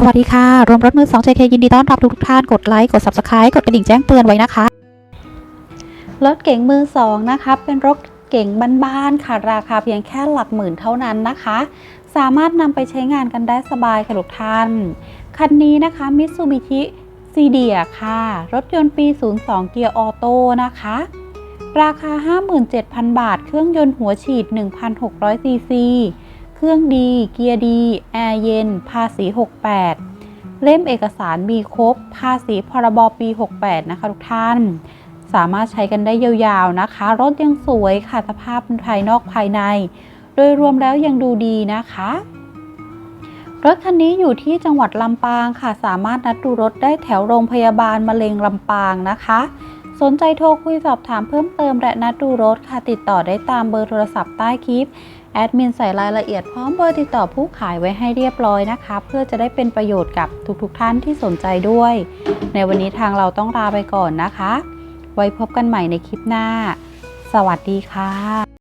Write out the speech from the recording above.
สวัสดีค่ะ รวมรถมือ2 JK ยินดีต้อนรับทุกท่าน กดไลค์ กด Subscribe กดกระดิ่งแจ้งเตือนไว้นะคะ รถเก๋งมือ2นะคะ เป็นรถเก๋งบ้านๆค่ะ ราคาเพียงแค่หลักหมื่นเท่านั้นนะคะ สามารถนำไปใช้งานกันได้สบายค่ะทุกท่าน คันนี้นะคะ Mitsubishi c d ี a ค่ะ รถยนต์ปี 02 เกียร์ออโต้นะคะ ราคา 57,000 บาท เครื่องยนต์หัวฉีด 1,600ซีซี เครื่องดี เกียร์ดี แอร์เย็น ภาษี 68 เล่มเอกสารมีครบ ภาษีพรบปี 68 นะคะทุกท่าน สามารถใช้กันได้ยาวๆนะคะ รถยังสวยค่ะสภาพภายนอกภายใน โดยรวมแล้วยังดูดีนะคะ รถคันนี้อยู่ที่จังหวัดลำปางค่ะ สามารถนัดดูรถได้แถวโรงพยาบาลมะเร็งลำปางนะคะสนใจโทรคุยสอบถามเพิ่มเติมและนัดดูรถค่ะติดต่อได้ตามเบอร์โทรศัพท์ใต้คลิป แอดมินใส่รายละเอียดพร้อมเบอร์ติดต่อผู้ขายไว้ให้เรียบร้อยนะคะ เพื่อจะได้เป็นประโยชน์กับทุกๆทท่านที่สนใจด้วย ในวันนี้ทางเราต้องลาไปก่อนนะคะ ไว้พบกันใหม่ในคลิปหน้า สวัสดีค่ะ